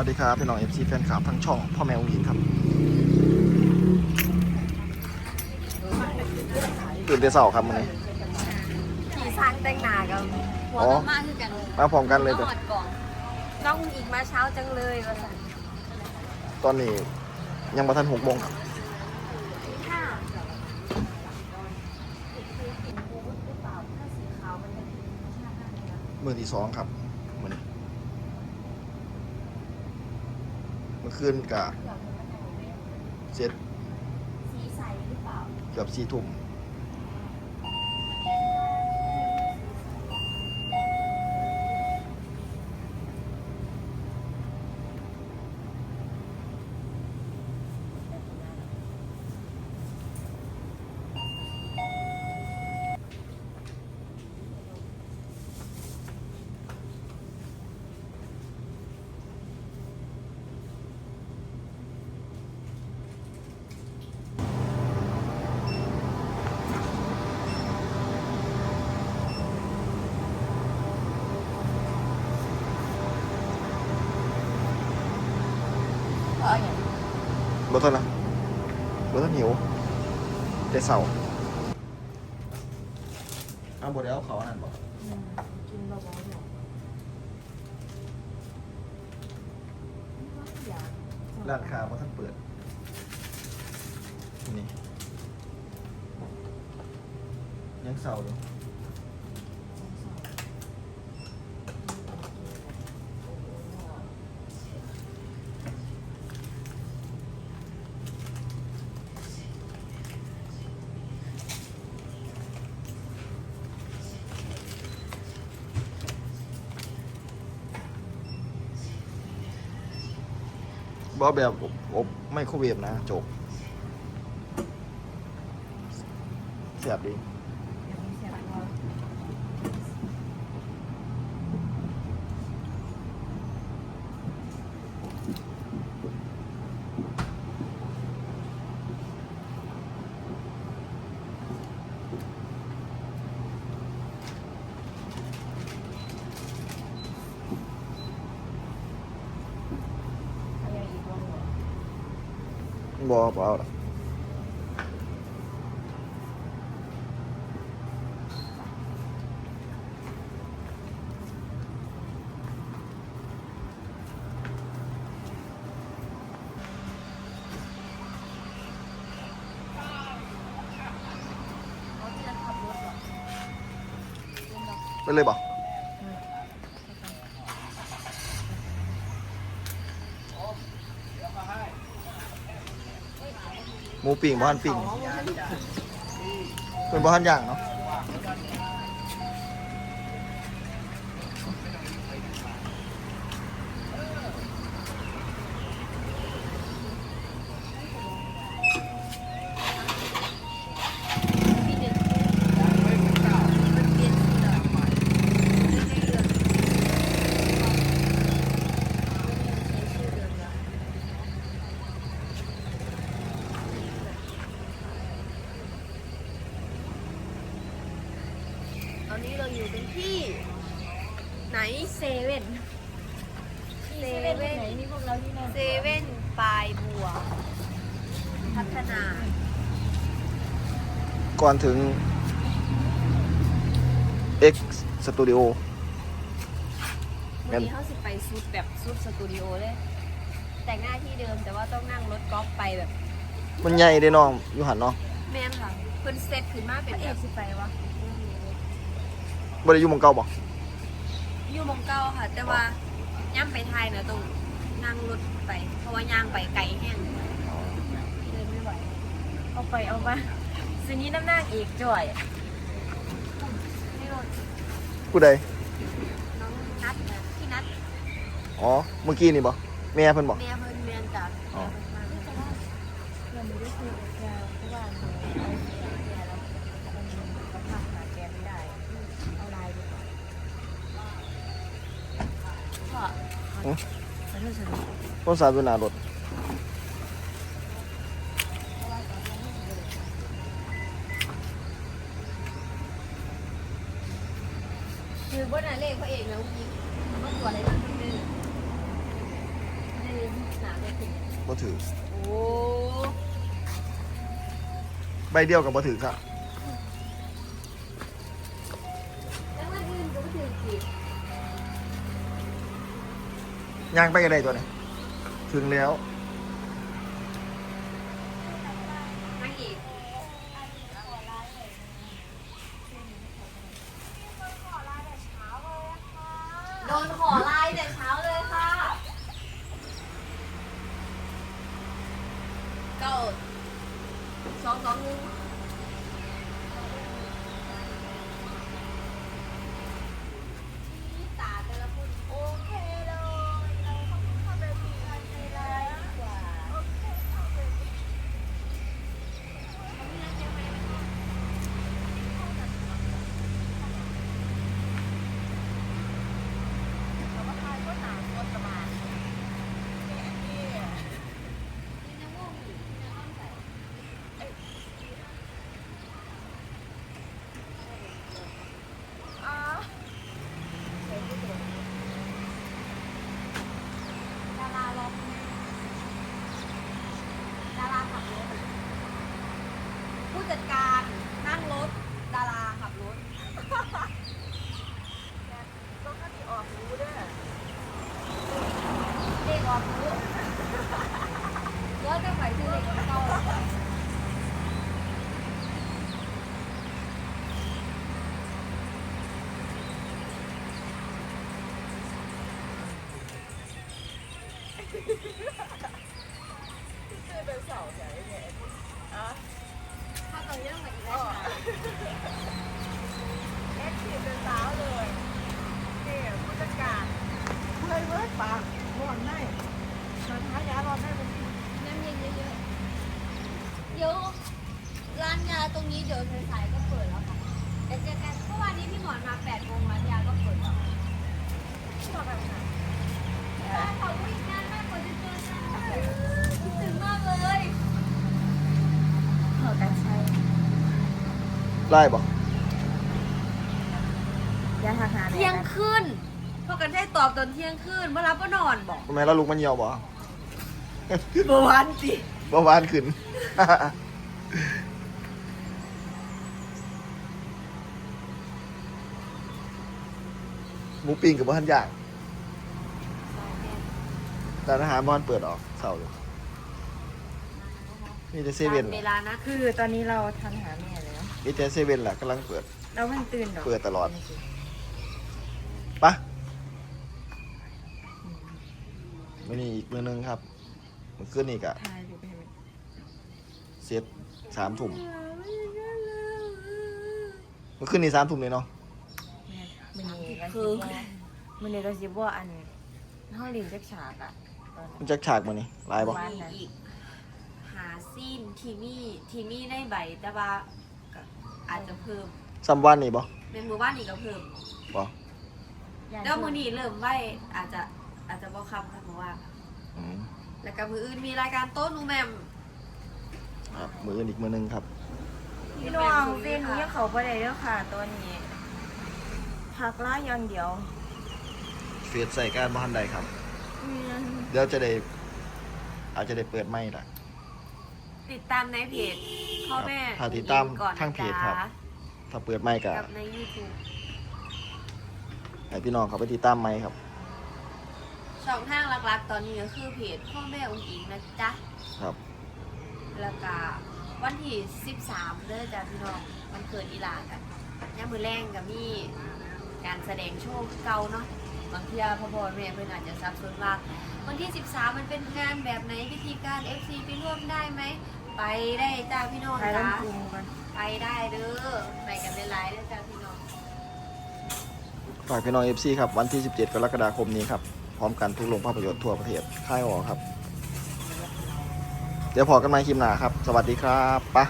วัสดีครับพี่น้องเอฟซีแฟนคลับทั้งช่องพ่อแมวหญิงครับตื่นแต่เช้าครับวันนี้ขี่ช้างแต่งหน้ากับหัวอ๋อมากคือกันมาพร้อมกันเลยน้แต่องอดกล่องน้องอีกมาเช้าจังเลยว่าสันตอนนี้ยังมาทันหกโมงครับค่ะมือที่สองครับวันนี้เมื่อคืนกะเสร็จสีใสหรือเปล่าเกือบสี่ทุ่ม รถเท่านะรถท่านหิวแต่เสาเอาบดแล้วเขาอันนั้นบอกกินเบาๆหน่อยร้านค้าเพราะท่านเปิด นี่ยังเสาอยู่ บอแบบอบไม่ครเวฟนะจบเสียบดี บอเปล่าหรอกไปเลยบอก หมูปิ่งบ้านปิ่งเป็นบ้านอย่างเนาะ ต อนนี้เราอยู่กันที่ ไหนเซเว่นเซเว่นไหนมีพวกเราที่นั่นเซเว่นปลายบัว พัฒนา ก่อนถึง X Studio วันนี้เขาสิไปซุดแบบซุดสตูดิโอเลย แต่งหน้าที่เดิมแต่ว่าต้องนั่งรถกอล์ฟไปแบบ มันใหญ่เด้น้องอยู่หันเนาะแม่นค่ะเพิ่นเซตขึ้นมาเป็นเอแบกบสิไปวะ บ่ได้อยู่หมองเก่าบ่อยู่หมองเก้าค่ะ แต่ว่าย่ำไปไทยเนอะต้องนั่งรถไป เพราะว่าย่างไปไกลแห้งเดินไม่ไหวเอาไปเอามาซื้อนี้น้ำหน้าอีกจ่อยไม่รถผู้ใดน้องนัดนะพี่นัดอ๋อเมื่อกี้นี่บ่แม่เพิ่นบ่เมียเพิ่นเมียนจ้ะอ๋อ เราไม่ได้คุยกับแกเพราะว่าหนูเอาแกแกแล้วมันก็ทักหาแกไม่ได้ เอาไลน์ดีกว่าพ่อขอ โทษสนุกต้นสายเป็นหน้ารถคือว่าน่ะเลขพระเอกนะอุ้งยิงต้องตัวอะไรบ้างนิดนึงบ่ถือ โอ้ ใบเดียวกับบ่ถือครับ ย่างไปกันได้ตัวนี้ถึงแล้วนั่งอีกโดนขอไลน์แต่เช้าเลยค่ะ เก้าสองสองหนึ่งตาแต่ละคน โอเคเลยเราเข้าไปมีกันในไลน์ดีกว่าโอเคเข้าไปมีเราก็ทายก็หนาวก็สบายเนี่ยนี่อ่า ดาราล็อกดาราขับรถ ผู้ จัดการนั่งรถดาราขับรถ ต้องให้มีออกรู้ด้วย เด็กออกรู้รถจะไปที่เด็กเข้า คือเป็นเสาใหญ่เนี่ยอะ ถ้าตอนนี้ต้องไปอีก อ๋ แล้ อ ว แอคทีฟเป็นสาวเลยนี่ผู้จัดการเพื่อนเว้ยปากร้อนได้มาท้ายาร้อนได้เป็น น้ำเย็นเยอะๆ เดี๋ยวร้านยาตรงนี้เดี๋ยวสายๆก็เปิดแล้วค่ะเดี๋ยวเจอกันเมื่อวานนี้พี่หมอนมา8โมงร้านยาก็เปิดแล้ว ชอบแบบไหน ร้านเขาวิ่งงานมากกว่าจะเจอกันคิดถึงมากเลย เผื่อกันใช้ ไล่บ่ยาทาหาเที่ยงคืนพอกันได้ตอบตอนเที่ยงคืนเมื่อรับก็นอนบอกทำไมเราลุกมันเหี่ยวบ่เมื่อวานสิเมื่อวานขึ้นหมูปิ้งกับบ้านย่างร้านอาหารบ้านเปิดออกเสาร์อยู่มีแต่เซเว่นเวลานะคือตอนนี้เราทันหาแม่แล้ว มีแต่เซเว่นแหละกำลังเปิดเราเพิ่งตื่นหรอเปิดตลอดปะไม่นี่อีกมือนึงครับมันขึ้นอีกอะทายอยู่ไปเห็นไหมเซตสามทุ่มมันขึ้นนี่สามทุ่มเลยเนาะแม่มันนี่ก็สิว่ามันนี่ก็สิว่าอันห้องเรียนจักฉากอะตอนนั้มันนจะฉากมานี่ลายบ่วันนั้นอีก หาซีนทีมี่ทีมี่ได้ใบแต่ว่าก็ อาจจะเพิ่มซัมวันนี่บ่เป็นมือว่านอีกก็เพิ่มบ่แล้วมือนี้เริ่มไว้อาจจะอาจจะบ่คำค่ะเพราะว่า อืมแล้วก็มืออื่นมีรายการโต๊ะหนูแหมมครับมืออื่นอีกมือนึงครับ พี่น้องเฟนหนูยังเขาบ่ได้เด้อค่ะตอนนี้พักล่าอย่างเดียวเฟซใส่การบ้านใดครับ อืมเดี๋ยวจะได้ อาจจะได้เปิดไม่ละติดตามในเพจ พ่อแม่ครับติดตามก่อนนะทางเพจครับ จ๊ะถ้าเปิดไม่ก็กับใน YouTube ให้พี่น้องเขาไปติดตามไม่ครับ ช่องทางหลักๆ ตอนนี้ก็คือเพจพ่อแม่องค์อิงนะจ๊ะ ครับ แล้วก็วันที่ 13เด้อจ้ะพี่น้องวันเกิดอีหลากันย่ามมือแรงกับมีการแสดงโชว์เก่าเนาะบางทีพ่อพ่อแม่เพื่อนอาจจะซับซ้อนว่าวันที่ 13 มันเป็นงานแบบไหนวิธีการ FC ไปร่วมได้ไหม ไปได้จ้าพี่น้องทายจ้าลำพุงก่อนไปได้เด้อไปกันหลายๆเด้อจ้าพี่น้องฝากพี่น้องเอฟซีครับ วันที่ 17 กรกฎาคมนี้ครับ พร้อมกันทุกโรงภาพยนตร์ทั่วประเทศ ค่ายออครับ เดี๋ยวพอกันใหมาคลิปหน้าครับ สวัสดีครับไปะ